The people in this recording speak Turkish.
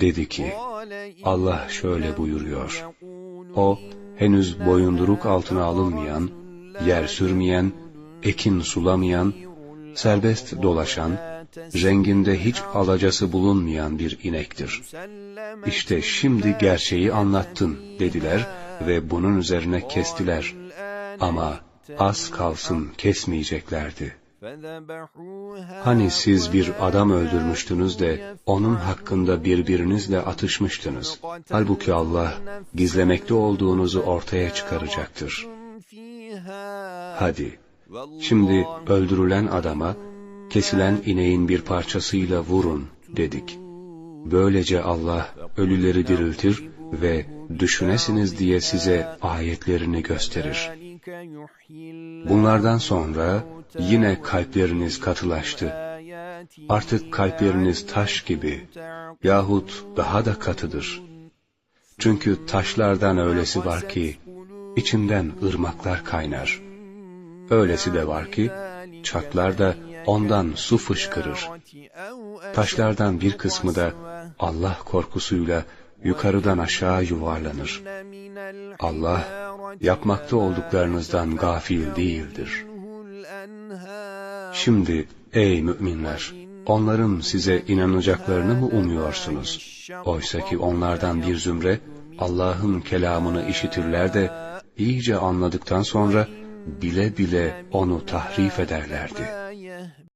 Dedi ki, Allah şöyle buyuruyor. O, henüz boyunduruk altına alınmayan, yer sürmeyen, ekin sulamayan, serbest dolaşan, renginde hiç alacası bulunmayan bir inektir. İşte şimdi gerçeği anlattın dediler ve bunun üzerine kestiler. Ama az kalsın kesmeyeceklerdi. Hani siz bir adam öldürmüştünüz de onun hakkında birbirinizle atışmıştınız. Halbuki Allah gizlemekte olduğunuzu ortaya çıkaracaktır. Hadi, şimdi öldürülen adama kesilen ineğin bir parçasıyla vurun dedik. Böylece Allah ölüleri diriltir ve düşünesiniz diye size ayetlerini gösterir. Bunlardan sonra yine kalpleriniz katılaştı. Artık kalpleriniz taş gibi yahut daha da katıdır. Çünkü taşlardan öylesi var ki içinden ırmaklar kaynar. Öylesi de var ki çatlar da ondan su fışkırır. Taşlardan bir kısmı da Allah korkusuyla yukarıdan aşağı yuvarlanır. Allah yapmakta olduklarınızdan gafil değildir. Şimdi ey müminler, onların size inanacaklarını mı umuyorsunuz? Oysa ki onlardan bir zümre Allah'ın kelamını işitirler de iyice anladıktan sonra bile bile onu tahrif ederlerdi.